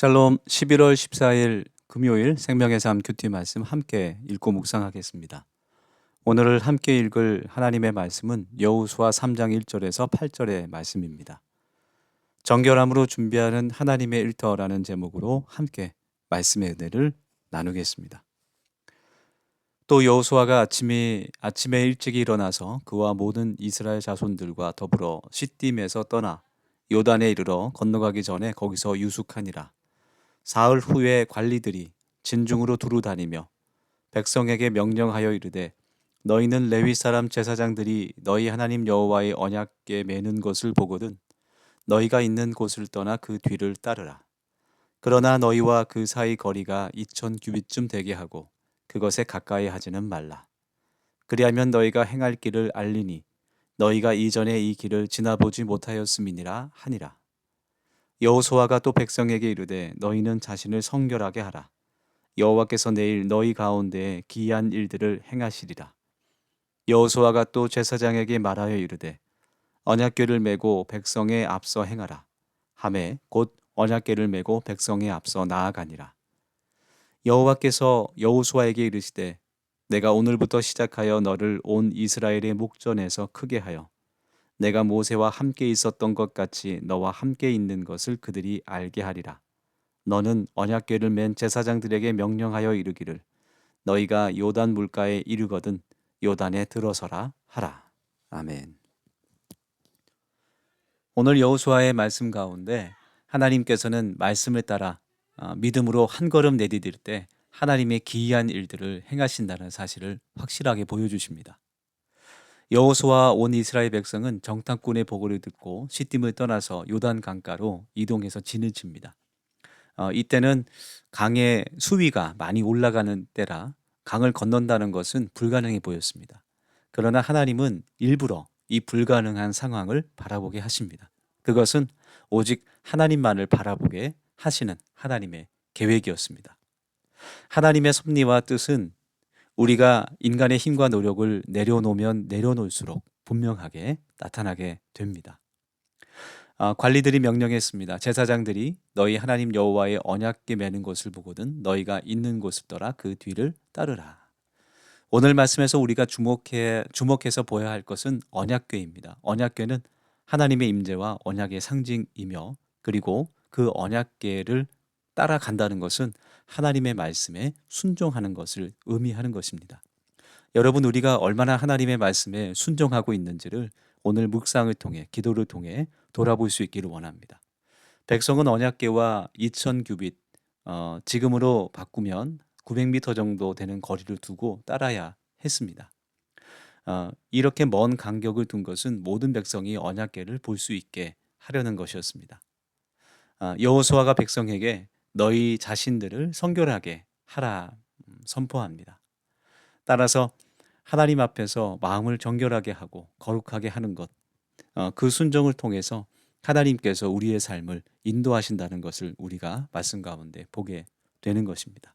샬롬 11월 14일 금요일 생명의 삶 큐티 말씀 함께 읽고 묵상하겠습니다. 오늘 함께 읽을 하나님의 말씀은 여호수아 3장 1절에서 8절의 말씀입니다. 정결함으로 준비하는 하나님의 일터라는 제목으로 함께 말씀의 은혜를 나누겠습니다. 또 여호수아가 아침에 아침에 일찍 일어나서 그와 모든 이스라엘 자손들과 더불어 시딤에서 떠나 요단에 이르러 건너가기 전에 거기서 유숙하니라. 사흘 후에 관리들이 진중으로 두루 다니며 백성에게 명령하여 이르되 너희는 레위 사람 제사장들이 너희 하나님 여호와의 언약궤 매는 것을 보거든 너희가 있는 곳을 떠나 그 뒤를 따르라. 그러나 너희와 그 사이 거리가 이천 규빗쯤 되게 하고 그것에 가까이 하지는 말라. 그리하면 너희가 행할 길을 알리니 너희가 이전에 이 길을 지나보지 못하였음이니라 하니라. 여호수아가 또 백성에게 이르되 너희는 자신을 성결하게 하라. 여호와께서 내일 너희 가운데에 기이한 일들을 행하시리라. 여호수아가 또 제사장에게 말하여 이르되 언약궤를 메고 백성의 앞서 행하라. 함에 곧 언약궤를 메고 백성의 앞서 나아가니라. 여호와께서 여호수아에게 이르시되 내가 오늘부터 시작하여 너를 온 이스라엘의 목전에서 크게 하여 내가 모세와 함께 있었던 것 같이 너와 함께 있는 것을 그들이 알게 하리라. 너는 언약궤를 맨 제사장들에게 명령하여 이르기를 너희가 요단 물가에 이르거든 요단에 들어서라 하라. 아멘. 오늘 여호수아의 말씀 가운데 하나님께서는 말씀을 따라 어, 믿음으로 한 걸음 내디딜 때 하나님의 기이한 일들을 행하신다는 사실을 확실하게 보여주십니다. 여호수와 온 이스라엘 백성은 정탐꾼의 보고를 듣고 시딤을 떠나서 요단 강가로 이동해서 진을 칩니다. 어, 이때는 강의 수위가 많이 올라가는 때라 강을 건넌다는 것은 불가능해 보였습니다. 그러나 하나님은 일부러 이 불가능한 상황을 바라보게 하십니다. 그것은 오직 하나님만을 바라보게 하시는 하나님의 계획이었습니다. 하나님의 섭리와 뜻은 우리가 인간의 힘과 노력을 내려놓으면 내려놓을수록 분명하게 나타나게 됩니다. 아, 관리들이 명령했습니다. 제사장들이 너희 하나님 여호와의 언약궤 매는 것을 보거든 너희가 있는 곳을 떠라 그 뒤를 따르라. 오늘 말씀에서 우리가 주목해 주목해서 보아야 할 것은 언약궤입니다. 언약궤는 하나님의 임재와 언약의 상징이며 그리고 그 언약궤를 따라간다는 것은 하나님의 말씀에 순종하는 것을 의미하는 것입니다. 여러분 우리가 얼마나 하나님의 말씀에 순종하고 있는지를 오늘 묵상을 통해 기도를 통해 돌아볼 수 있기를 원합니다. 백성은 언약궤와 2천 규빗 어, 지금으로 바꾸면 900m 정도 되는 거리를 두고 따라야 했습니다. 어, 이렇게 먼 간격을 둔 것은 모든 백성이 언약궤를 볼 수 있게 하려는 것이었습니다. 어, 여호수아가 백성에게 너희 자신들을 성결하게 하라 음, 선포합니다. 따라서 하나님 앞에서 마음을 정결하게 하고 거룩하게 하는 것, 어, 그 순종을 통해서 하나님께서 우리의 삶을 인도하신다는 것을 우리가 말씀 가운데 보게 되는 것입니다.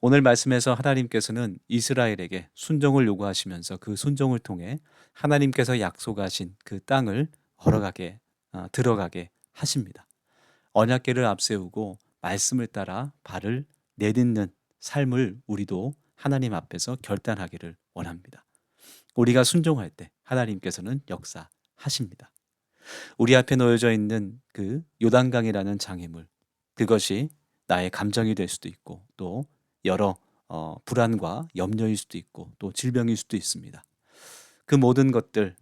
오늘 말씀에서 하나님께서는 이스라엘에게 순종을 요구하시면서 그 순종을 통해 하나님께서 약속하신 그 땅을 걸어가게 어, 들어가게 하십니다. 언약궤를 앞세우고 말씀을 따라 발을 내딛는 삶을 우리도 하나님 앞에서 결단하기를 원합니다. 우리가 순종할 때 하나님께서는 역사하십니다. 우리 앞에 놓여져 있는 그 요단강이라는 장애물, 그것이 나의 감정이 될 수도 있고 또 여러 어, 불안과 염려일 수도 있고 또 질병일 수도 있습니다. 그 모든 것들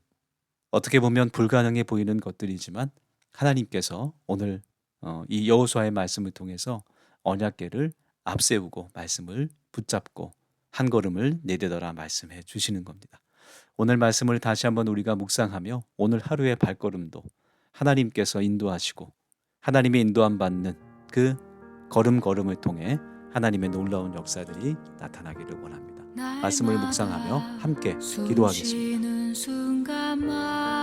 어떻게 보면 불가능해 보이는 것들이지만 하나님께서 오늘 어, 이 여호수아의 말씀을 통해서 언약궤를 앞세우고 말씀을 붙잡고 한 걸음을 내딛어라 말씀해 주시는 겁니다. 오늘 말씀을 다시 한번 우리가 묵상하며 오늘 하루의 발걸음도 하나님께서 인도하시고 하나님의 인도함 받는 그 걸음걸음을 통해 하나님의 놀라운 역사들이 나타나기를 원합니다. 말씀을 묵상하며 함께 기도하겠습니다.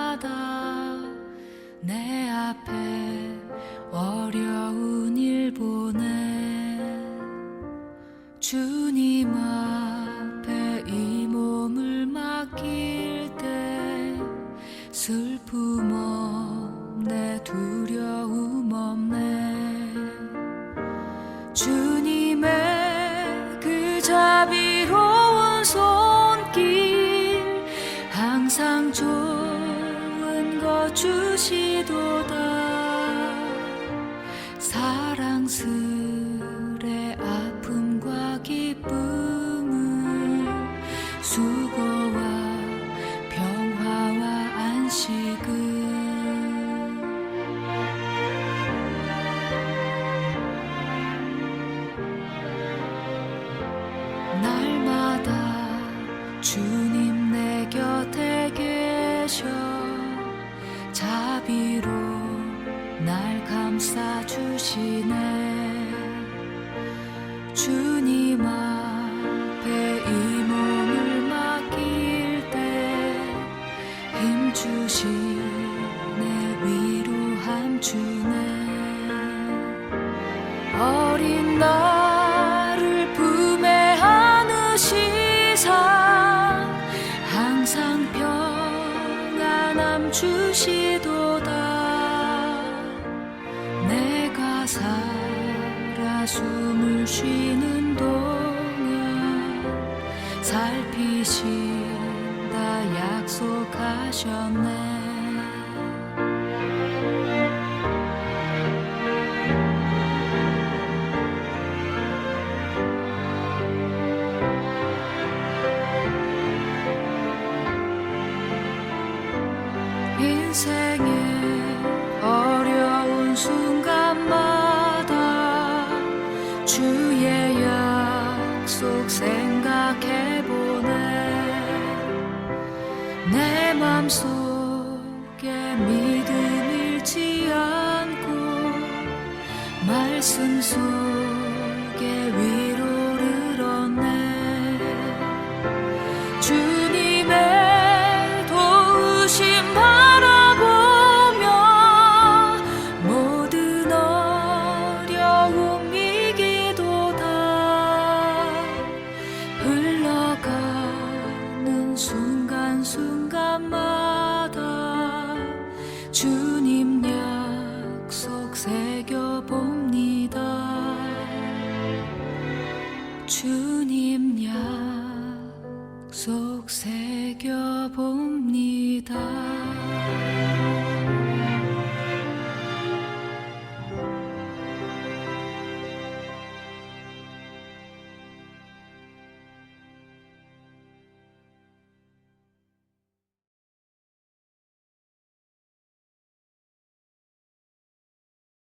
슬픔 없네 두려움 없네. 주님의 그 자비로운 손길 항상 좋은 것 주시도다. 사랑스러워 비로 날 감싸주시네. 주님 앞 숨을 쉬는 동안 살피신다 약속하셨네. 속에 믿음 잃지 않고 말씀 속 새겨본